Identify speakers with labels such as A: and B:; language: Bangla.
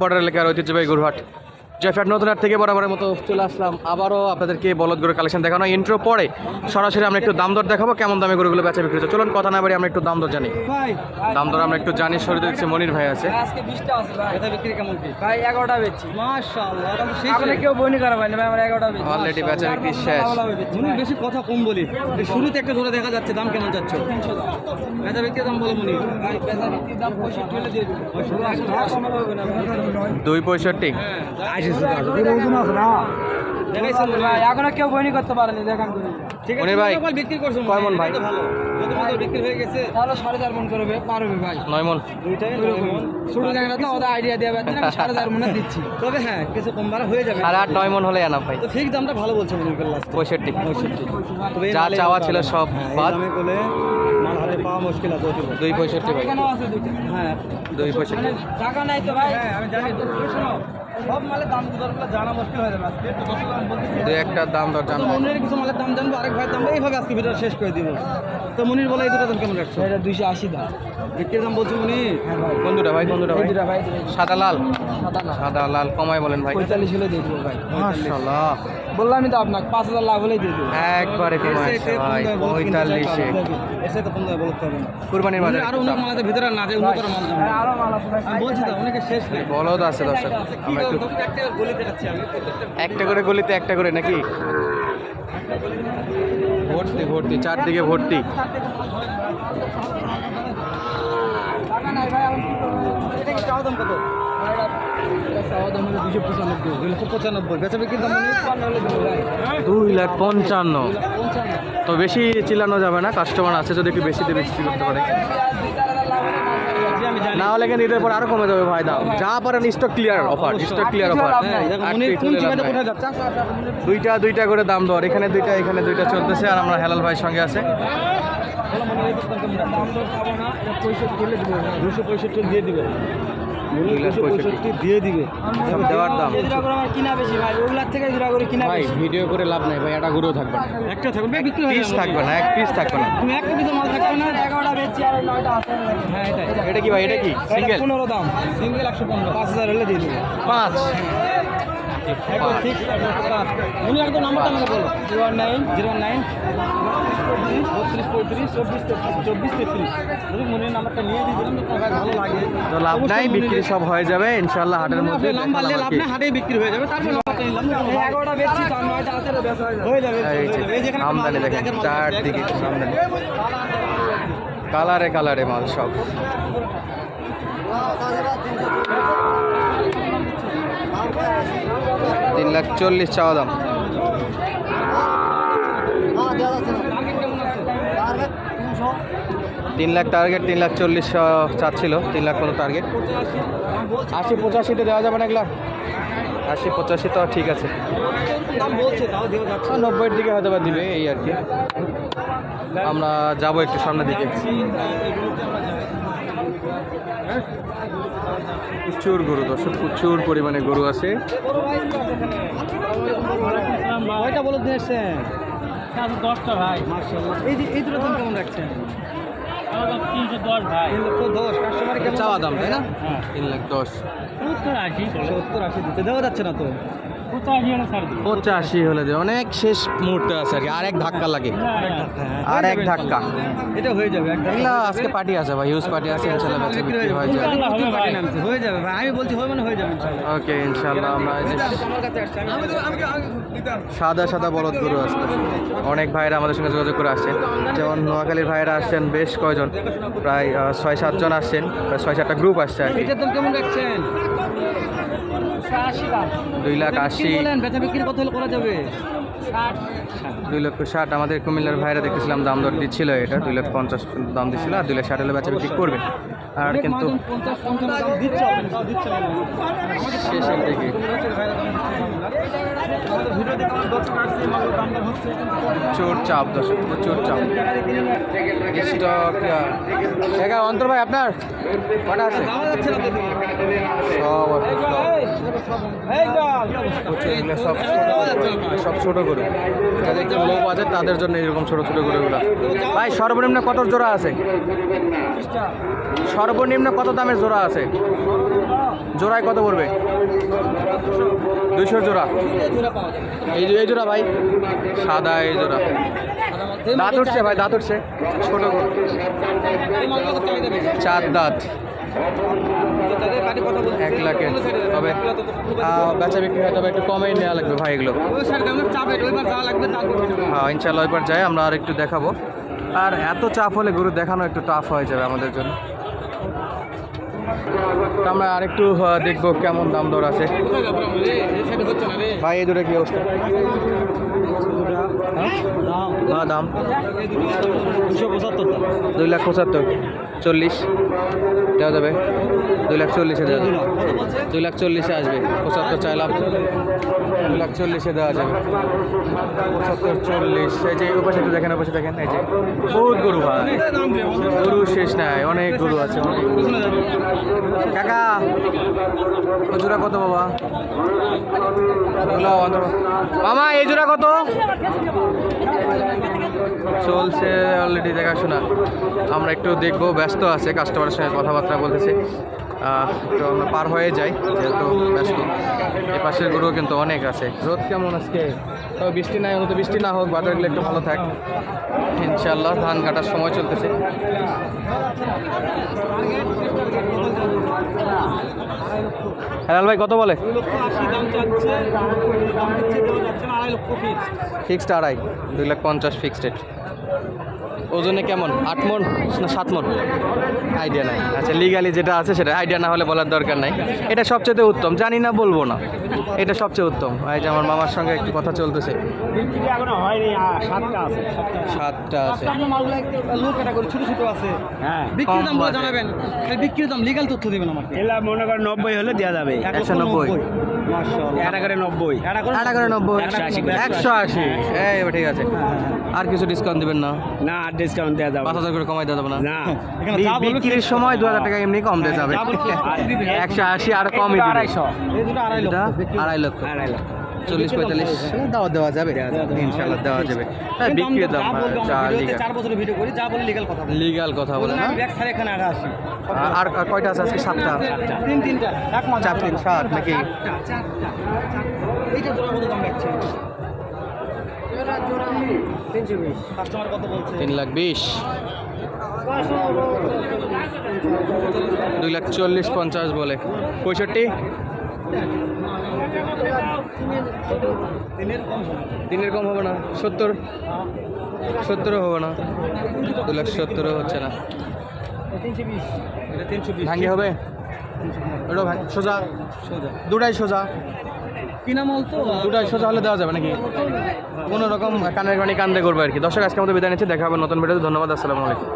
A: বর্ডার এলাকার ঐতিহ্যবাহী গরুহাট। জয়ফ্যাট নতুন হাট থেকে বরাবরের মতো চলে আসলাম। আবারও আপনাদেরকে বলদ গরুর কালেকশন দেখানো। ইন্ট্রো পরে সরাসরি আমরা একটু দাম দর দেখাবো কেমন দামে গরুগুলো বেচা বিক্রি হচ্ছে। চলুন কথা না বাড়ি আমরা একটু দাম দর জানি। দাম দর আমরা একটু জানি। শরীরে দেখছি মনির ভাই আছে।
B: আজকে বিশটা আছে ভাই।
C: এটা বিক্রি কেমন কি?
B: ভাই এগারোটা বেচছি।
C: মাশাআল্লাহ এটা শেষ
B: আপনি কেউ বইনি করা ভাই ভাই আমরা এগারোটা বেচছি।
A: অলরেডি বেচা বিক্রি শেষ।
C: মনে বেশি কথা কম বলি। শুরুতে একটা ধরে দেখা যাচ্ছে দাম কেমন যাচ্ছে বেচা বিক্রি দাম বলো মনি
B: ভাই পেশা বিক্রির দাম পঁয়ষট্টি হলে দিয়ে দেবো। কমানো হবে না
A: দুই
C: মনি
B: ভাই এখনও কেউ বইনি করতে পারেনি দেখান
C: ঠিক
A: মনির ভাই,
C: বিক্রি করছ
A: কয় মন ভাই?
C: ভালো যদি বিক্রি হয়ে গেছে
B: তাহলে সাড়ে চার মন করবে পারবে ভাই।
A: নয় মন
B: ছোট জায়গাটা তো ওদের আইডিয়া দেওয়া না সাড়ে চার মনে দিচ্ছি
C: তবে হ্যাঁ কিছু কম বাড়া হয়ে যাবে
A: সাড়ে আট নয় মন হলে আনা ভাই
C: ঠিক দামটা ভালো বলছে
A: পঁয়ষট্টি যা চাওয়া ছিল সব
C: হ্যাঁ,
A: বাদ।
C: দামে করলে মাল হাতে পাওয়া মুশকিল আছে
A: দুই পঁয়ষট্টি ভাই।
B: কেন আছে
C: হ্যাঁ।
B: মানে
A: দুই পঁয়ষট্টি।
B: টাকা নাই তো ভাই।
C: হ্যাঁ আমি জানি। সব মালের দাম দরগুলো জানা মুশকিল হয়ে যাবে আজকে। একটু দাম বলতেছি
A: দুই একটা দাম দর
C: তো
A: জানব।
C: মনির কিছু মালের দাম জানব আরেক ভাইয়ের দাম এইভাবে আজকে ভিডিও শেষ করে দিব। তো মনির বলে এই দুটো দাম কেমন রাখছো?
B: এটা দুইশো আশি দাম।
C: বিক্রির দাম বলছি মনি?
A: কোন দুটা ভাই কোন দুটা ভাই
B: দুটা ভাই
A: সাদা লাল।
B: সাদা
A: লাল। কমাই বলেন ভাই।
B: পঁয়তাল্লিশ হলে দিয়ে দেবো ভাই।
A: মাশাআল্লাহ।
B: বললামই তো আপনাকে পাঁচ হাজার লাভ হলেই দিয়ে দেবো।
A: একবারে পঁয়তাল্লিশে।
C: এসে তো কম
A: কুরবানির
C: আরও অনেক মাল আছে ভিতরে না যে উন্নত মাল জানব।
B: আরও মাল আছে
C: আমি বলছি তো অনেকে শেষ নেই।
A: বলদ আছে দর্শক আমরা একটু করে গলিতে একটা করে নাকি? ভর্তি ভর্তি চারদিকে ভর্তি।
B: টাকা নাই ভাই এখন কি করব?
C: এটা কি চাওয়া দাম কত? দুই
A: লাখ পঞ্চান্ন। তো বেশি চিল্লানো যাবে না কাস্টমার আছে যদি একটু বেশিতে বেশি করতে পারে।
B: দুই চার হাজার লাভ হলে মাল ছাড়বে।
C: জি, আমি জানি
A: না হলে কিন্তু ঈদের পর আরও কমে যাবে ভাই দাম যা পারেন stock clear offer stock clear offer. দুইটা দুইটা করে দাম দর এখানে দুইটা এখানে দুইটা চলতেছে আর আমরা হেলাল ভাইয়ের সঙ্গে আছে।
C: দুশো পঁয়ষট্টি দিয়ে দিবে।
A: দুই লাখ পঁয়ষট্টি।
C: পঁয়ষট্টি দিয়ে দিবে।
A: সব দেওয়ার দাম।
B: কিনা বেশি ভাই? ওগুলার থেকে দুটা করে কিনা
A: ভাই ভিডিও করে লাভ নাই ভাই এটা গুঁড়ো থাকবে না।
C: একটা থাকবে? বিক্রি
A: পিস থাকবে না এক পিস থাকবে না।
C: তুমি এক পিসে মাল থাকবে না।
B: এগারোটা বেচছি আর নয়টা আছে।
C: হ্যাঁ
A: এটা কি ভাই এটা কি? সিঙ্গেল
B: পনেরো দাম।
C: সিঙ্গেল একশো পনেরো।
B: পাঁচ হাজার হলে দিয়ে দেবে।
A: পাঁচ।
C: উনি একদম নাম্বারটা আমাকে বলো
B: জিরো নাইন
C: জিরো নাইন বত্রিশ পঁয়ত্রিশ চব্বিশ চব্বিশ তেত্রিশ যদি মনির নাম্বারটা নিয়ে দিয়ে দিলাম তো তোমার ভাই ভালো লাগে
A: তো লাভ নাই বিক্রি সব হয়ে যাবে ইনশাল্লাহ হাটের মধ্যে
C: নাম্বার নিয়ে লাভ
A: কি।
C: নেই হাটেই বিক্রি হয়ে যাবে তারপর নাম্বারটা নিলাম
B: এগারোটা বেচছি তো নয়টা আছে হয়ে যাবে।
C: যাবে
A: এই যে
C: এই যেখানে একটা মাল
A: আমদানি দেখেন
C: দেখেন মাল আছে,
A: চারদিকে আমদানি। কালারে কালারে মাল সব। তিন লাখ চল্লিশ চাওয়া দাম। তিন লাখ টার্গেট তিন লাখ চল্লিশ চাচ্ছিল, তিন লাখ কোনো টার্গেট আশি পঁচাশিতে দেওয়া যাবে না এগুলা? আশি পঁচাশি তো ঠিক আছে। নব্বইয়ের দিকে হয়তো দিবে, এই আর কি। আমরা যাব একটু সামনের দিকে। প্রচুর গরু দর্শক প্রচুর পরিমাণে গরু আছে।
C: কয়টা বলো দিয়েছেন
B: দশটা ভাই।
C: মার্শাল্লাহ এই যে এই দুটো দাম কেমন রাখছেন?
B: তিনশো দশ ভাই।
C: তিন লক্ষ দশ কাস্টমার কেমন
A: চাওয়া দাম তাই না?
B: হ্যাঁ।
A: তিন লাখ দশ।
B: সত্তর আশি।
C: সত্তর আশি দিতে দেওয়া যাচ্ছে না তো?
B: পঁচাশি হলে
A: যে অনেক শেষ মুহূর্তে আছে আর কি আর এক ধাক্কা লাগে। আর এক ধাক্কা।
C: এটা হয়ে যাবে
A: এগুলা আজকে পার্টি আছে ভাই হিউজ পার্টি আছে ইনশাল্লাহ বেচা বিক্রি হয়ে যাবে।
C: হয়ে যাবে ভাই। আমি বলছি হয় মানে হয়ে যাবে
A: ওকে ইনশাল্লাহ আমরা এই যে
C: আসছে
A: সাদা সাদা বলদ গরু আছে অনেক ভাইরা আমাদের সঙ্গে যোগাযোগ করে আসছেন। যেমন নোয়াখালীর ভাইরা আসছেন বেশ কয়জন প্রায় ছয় সাতজন আসছেন প্রায় ছয় সাতটা গ্রুপ আসছে আর কি।
C: কেমন রাখছেন?
B: আশি দাম
A: দুই লাখ আশি।
C: বেচা বিক্রি কত করা যাবে?
A: দুই লক্ষ ষাট আমাদের কুমিল্লার ভাইরা দেখতেছিলাম দাম দর দিচ্ছিল এটা দুই লাখ পঞ্চাশ দাম দিচ্ছিল আর দুই লাখ ষাট হলে বেচা বিক্রি করবে। আর কিন্তু শেষের দিকে। প্রচুর চাপ দর্শক প্রচুর চাপ। দেখা অন্তর ভাই আপনার? কটা আছে? সব আছে, সব। সব ছোট গরু যাদের একটু লো বাজেট তাদের জন্য এরকম ছোট ছোট গরুগুলো ভাই সর্বনিম্ন কত জোড়া আছে? সর্বনিম্ন কত দামের জোড়া আছে? জোড়ায় কত পড়বে? দুইশো জোড়া। এই এই জোড়া ভাই। সাদা এই জোড়া। দাঁত উঠছে ভাই, দাঁত উঠছে। ছোট চার দাঁত। এক লাখে তবে বেচা বিক্রি হয়, তবে একটু কমেই নেওয়া লাগবে ভাই এগুলো।
B: হবে
A: হ্যাঁ ইনশাল্লাহ এবার যাই, আমরা আর একটু দেখাবো। আর এত চাপ হলে গরু দেখানো একটু টাফ হয়ে যাবে আমাদের জন্য। তো আমরা আরেকটু দেখব কেমন দাম দর আছে। ভাই এই দূরে কি অবস্থা? হ্যাঁ? দাম।
C: দুশো পঁচাত্তর
A: দুই লাখ পঁচাত্তর চল্লিশ। দেওয়া যাবে। দুই লাখ চল্লিশে দেওয়া যাবে। দুই লাখ চল্লিশে আসবে। পঁচাত্তর চাইলাম দুই লাখ চল্লিশে দেওয়া যাবে। পঁচাত্তর চল্লিশ। এই যে ওপাশে একটু দেখেন ওপাশে দেখেন। এই যে বহুত গরু ভাই। গরু শেষ নাই অনেক গরু আছে। কাকা জোড়া কত বাবা? মামা এই জোড়া কত? চলছে অলরেডি দেখাশোনা। আমরা একটু দেখব ব্যস্ত আছে কাস্টমারের সঙ্গে কথাবার্তা বলতেছে। তো আমরা পার হয়ে যাই যেহেতু ব্যস্ত এই পাশের গরু কিন্তু অনেক আছে রোদ কেমন আজকে তবে বৃষ্টি নাই মতো বৃষ্টি না হোক বাজারগুলো একটু ভালো থাক ইনশাল্লাহ ধান কাটার সময় চলতেছে হেলাল ভাই কত বলে ফিক্সড আড়াই দুই লাখ পঞ্চাশ ফিক্সড রেট ওজনে কেমন? আট মন না সাত মন? আইডিয়া নাই। আচ্ছা লিগালি যেটা আছে সেটা আইডিয়া না হলে বলার দরকার নাই। এটা সবচেয়ে উত্তম। জানি না বলব না। এটা সবচেয়ে উত্তম। এই যে আমার মামার সঙ্গে একটু কথা চলতেছে।
C: বিক্রি এখনও হয়নি। আর সাতটা আছে। হ্যাঁ।
B: বিক্রির দাম তথ্য দেবেন আমাকে।
C: মনে করেন নব্বই হলে দেওয়া যাবে।
A: একশো নব্বই।
C: একশো আশি।
A: একশো আশি। ঠিক আছে। আর কিছু ডিসকাউন্ট দিবেন না।
C: না আর ডিসকাউন্ট দেওয়া যাবে
A: পাঁচ হাজার করে কমাই দেওয়া যাবে না।
C: না।
B: এখানে
A: বি-
B: যা
A: বিক্রির সময় দু হাজার টাকা এমনি কম দিয়ে যাবে।
B: যা বলবে তাই দিবে।
A: একশো আশি আর কমই দিবে।
C: আড়াইশো।
B: আড়াই লক্ষ।
A: আড়াই লক্ষ।
C: আড়াই লক্ষ
A: চল্লিশ। পঁয়তাল্লিশ দেওয়া দেওয়া যাবে। ইনশাল্লাহ দেওয়া যাবে। হ্যাঁ।
B: এই দাম
A: লিগাল
B: চার বছরের ভিডিও করি যা বলে লিগ্যাল কথা
A: লিগাল কথা বলে না? আর- কয়টা আছে আজকে? সাতটা?
B: তিন তিনটা। এক মাস
A: চার তিন সাত নাকি? তিন লাখ বিশ। দুই লাখ চল্লিশ পঞ্চাশ বলে। পঁয়ষট্টি?
B: তিনের কম হবে
A: তিনের কম হবে না। সত্তর? সত্তরও হবে না। দু লাখ সত্তরও হচ্ছে না। ভাঙ্গি হবে? ওটা ভাঙ সোজা।
B: সোজা।
A: দুটাই সোজা।
B: কিনা মাল তো
A: সোজা হলে দেওয়া যাবে নাকি? কোনো রকম কানের কানি কান্দে করব আর কি। দর্শক আজকে আমাদের বিদায় নিচ্ছে। দেখা হবে নতুন ভিডিওতে। ধন্যবাদ আসসালামু আলাইকুম।